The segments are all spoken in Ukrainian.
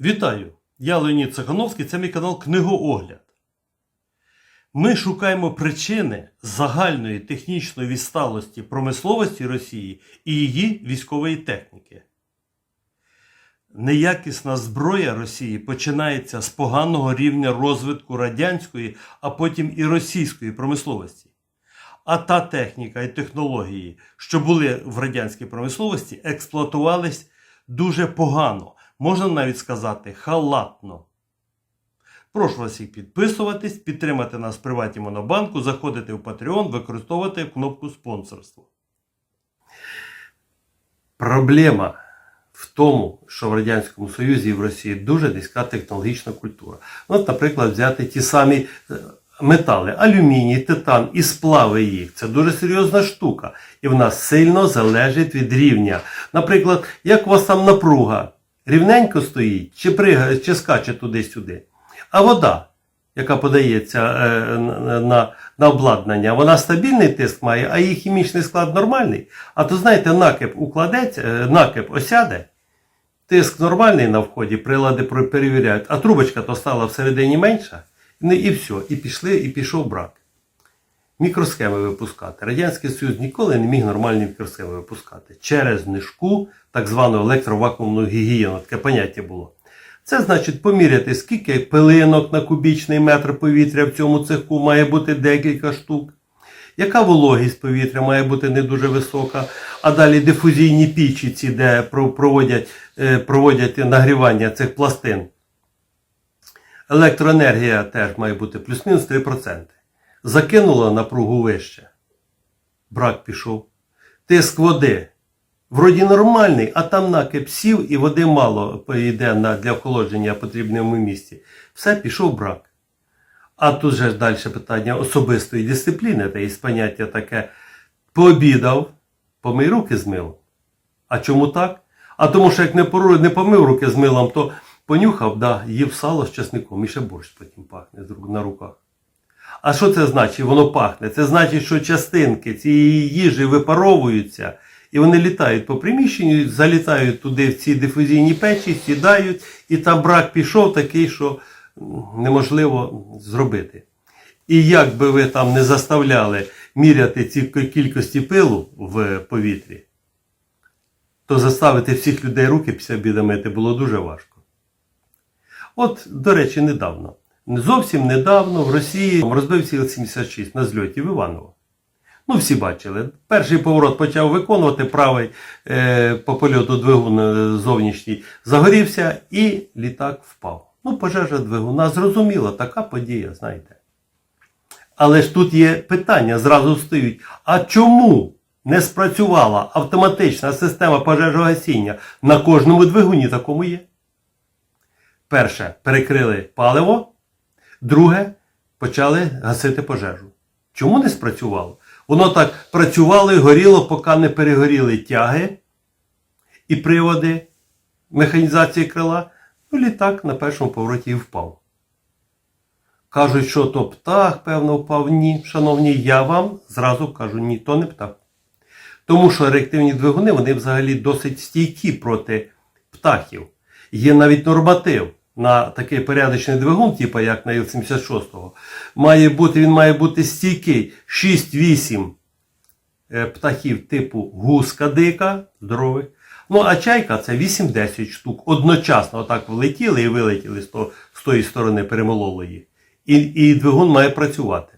Вітаю! Я Леонід Цехановський, це мій канал Книгоогляд. Ми шукаємо причини загальної технічної відсталості промисловості Росії і її військової техніки. Неякісна зброя Росії починається з поганого рівня розвитку радянської, а потім і російської промисловості. А та техніка і технології, що були в радянській промисловості, експлуатувались дуже погано, можна навіть сказати, халатно. Прошу вас всіх підписуватись, підтримати нас в приваті Монобанку, заходити в Patreon, використовувати кнопку спонсорство. Проблема в тому, що в Радянському Союзі і в Росії дуже низька технологічна культура. От, наприклад, взяти ті самі е, метали, алюміній, титан і сплави їх. Це дуже серйозна штука. І вона сильно залежить від рівня. Наприклад, як у вас там напруга рівненько стоїть, чи пригає, чи скаче туди-сюди. А вода, яка подається е, на, на, на обладнання, вона стабільний тиск має, а її хімічний склад нормальний. А то знаєте, накип укладеться, е, накип осяде, тиск нормальний на вході, прилади перевіряють, а трубочка то стала всередині менша, ну і все, і пішли, і пішов брак. Мікросхеми випускати. Радянський Союз ніколи не міг нормальні мікросхеми випускати через нишку, так звану електровакуумну гігієну, таке поняття було. Це значить поміряти, скільки пилинок на кубічний метр повітря в цьому цеху має бути декілька штук. Яка вологість повітря має бути не дуже висока, а далі дифузійні пічі, ці, де проводять, е, проводять нагрівання цих пластин. Електроенергія теж має бути плюс-мінус 3%. Закинула напругу вище. Брак пішов. Тиск води. Вроді нормальний, а там накип сів і води мало йде на, для охолодження потрібному місці. Все, пішов брак. А тут же далі питання особистої дисципліни, та є поняття таке. Пообідав, помий руки з милом. А чому так? А тому що як не, не помив руки з милом, то понюхав, да, їв сало з чесником і ще борщ потім пахне на руках. А що це значить? Воно пахне? Це значить, що частинки цієї їжі випаровуються, і вони літають по приміщенню, залітають туди в ці дифузійні печі, сідають, і там брак пішов такий, що неможливо зробити. І як би ви там не заставляли міряти ці кількості пилу в повітрі, то заставити всіх людей руки після мити було дуже важко. От, до речі, недавно. Зовсім недавно в Росії розбився Іл-76 на зльоті в Іваново. Ну, всі бачили. Перший поворот почав виконувати правий е, по польоту двигун е, зовнішній загорівся і літак впав. Ну, пожежа двигуна, зрозуміло, така подія, знаєте. Але ж тут є питання, зразу встають. А чому не спрацювала автоматична система пожежогасіння на кожному двигуні такому є? Перше, перекрили паливо. Друге, почали гасити пожежу. Чому не спрацювало? Воно так працювало і горіло, поки не перегоріли тяги і приводи механізації крила. Ну, літак на першому повороті і впав. Кажуть, що то птах, певно, впав. Ні, шановні, я вам зразу кажу, ні, то не птах. Тому що реактивні двигуни вони взагалі досить стійкі проти птахів. Є навіть норматив на такий порядочний двигун, типу як на Іл-76, має бути, він має бути стійкий 6-8 е, птахів типу гуска дика, здорових. Ну, а чайка це 8-10 штук. Одночасно отак влетіли і вилетіли з, то, з тої сторони, перемололо їх. І, і двигун має працювати.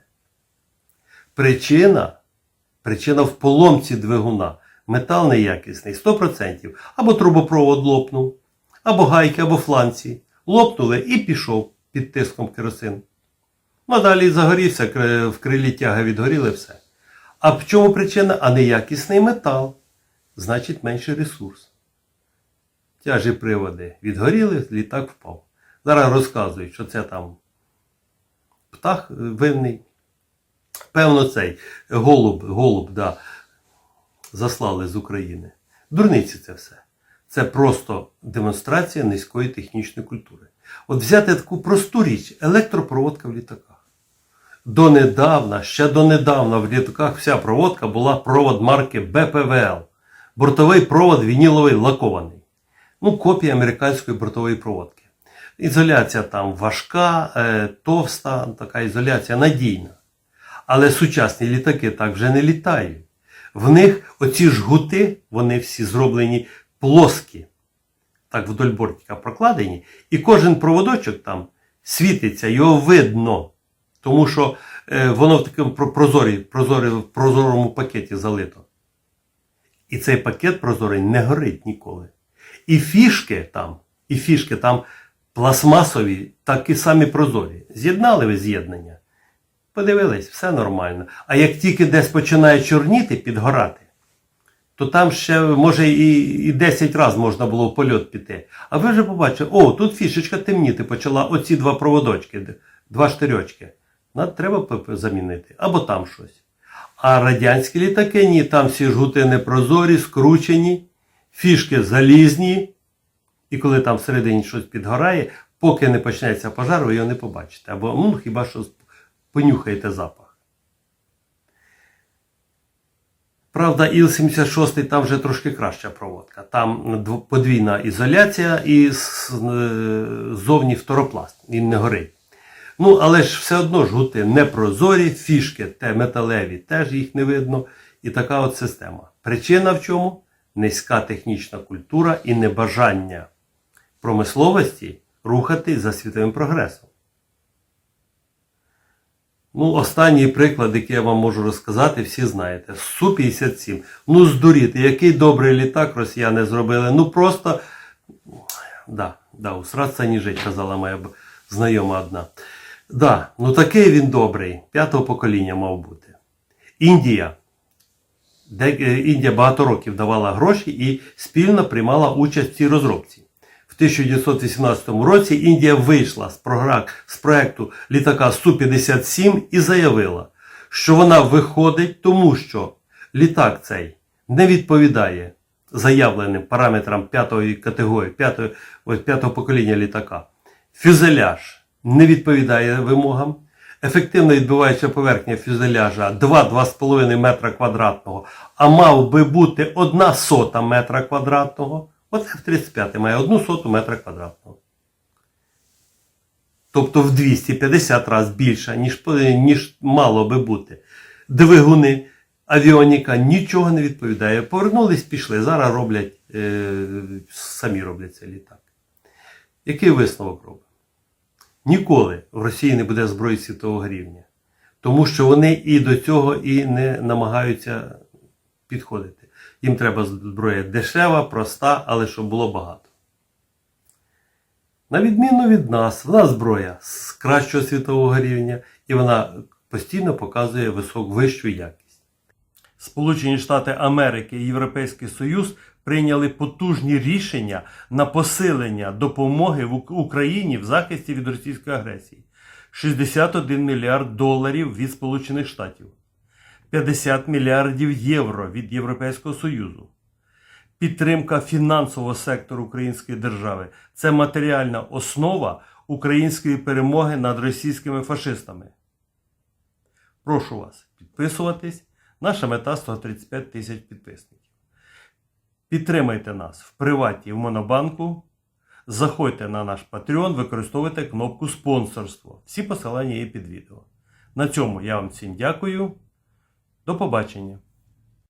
Причина, причина в поломці двигуна. Метал неякісний, 100%. Або трубопровод лопнув, або гайки, або фланці. Лопнули і пішов під тиском керосин. Ну, а далі загорівся, в крилі тяга відгоріли все. А в чому причина? А неякісний метал. Значить менший ресурс. Тяжі приводи відгоріли, літак впав. Зараз розказують, що це там птах е, винний. Певно, цей голуб, голуб, да, заслали з України. Дурниці це все. Це просто демонстрація низької технічної культури. От взяти таку просту річ електропроводка в літаках. Донедавна, ще донедавна в літаках вся проводка була провод марки БПВЛ. Бортовий провод вініловий лакований. Ну, копія американської бортової проводки. Ізоляція там важка, е, товста, така ізоляція надійна. Але сучасні літаки так вже не літають. В них оці жгути, вони всі зроблені плоскі, так вдоль бортика прокладені, і кожен проводочок там світиться, його видно. Тому що е, воно в такому прозорі, прозорі, прозорому пакеті залито. І цей пакет прозорий не горить ніколи. І фішки там, і фішки там пластмасові, такі самі прозорі. З'єднали ви з'єднання. Подивились, все нормально. А як тільки десь починає чорніти, підгорати, то там ще може і, і 10 разів можна було в польот піти. А ви вже побачили, о, тут фішечка темніти почала, оці два проводочки, два штирьочки. Треба замінити. Або там щось. А радянські літаки ні, там всі жгути непрозорі, скручені, фішки залізні. І коли там всередині щось підгорає, поки не почнеться пожар, ви його не побачите. Або ну, хіба що понюхаєте запах. Правда, Іл-76 там вже трошки краща проводка. Там подвійна ізоляція і е, ззовні фторопласт. Він не горить. Ну, але ж все одно жгути непрозорі, фішки те металеві, теж їх не видно. І така от система. Причина в чому? Низька технічна культура і небажання промисловості рухати за світовим прогресом. Ну, останній приклад, який я вам можу розказати, всі знаєте. Су-57. Ну, здуріти, який добрий літак росіяни зробили. Ну просто. Да, да, усратися не казала моя знайома одна. Да, ну такий він добрий. П'ятого покоління мав бути. Індія. Де, е, Індія багато років давала гроші і спільно приймала участь в цій розробці. В 1918 році Індія вийшла з, програм, з проекту літака Су-57 і заявила, що вона виходить, тому що літак цей не відповідає заявленим параметрам п'ятої категорії, п'ятої, ось, п'ятого покоління літака. Фюзеляж не відповідає вимогам. Ефективно відбиваюча поверхня фюзеляжа 2-2,5 метра квадратного, а мав би бути 1 сота метра квадратного. От F-35 має 1 соту метра квадратного. Тобто в 250 разів більше, ніж, ніж мало би бути. Двигуни, авіоніка нічого не відповідає. Повернулись, пішли. Зараз роблять, е, самі роблять цей літак. Який висновок робить? Ніколи в Росії не буде зброї світового рівня. Тому що вони і до цього і не намагаються підходити. Їм треба зброя дешева, проста, але щоб було багато. На відміну від нас, в нас зброя з кращого світового рівня, і вона постійно показує висок, вищу якість. Сполучені Штати Америки і Європейський Союз прийняли потужні рішення на посилення допомоги в Україні в захисті від російської агресії. 61 мільярд доларів від Сполучених Штатів, 50 мільярдів євро від Європейського Союзу. Підтримка фінансового сектору української держави це матеріальна основа української перемоги над російськими фашистами. Прошу вас підписуватись. Наша мета 135 тисяч підписників. Підтримайте нас в приваті в Монобанку. Заходьте на наш Patreon, використовуйте кнопку спонсорство. Всі посилання є під відео. На цьому я вам всім дякую. До побачення.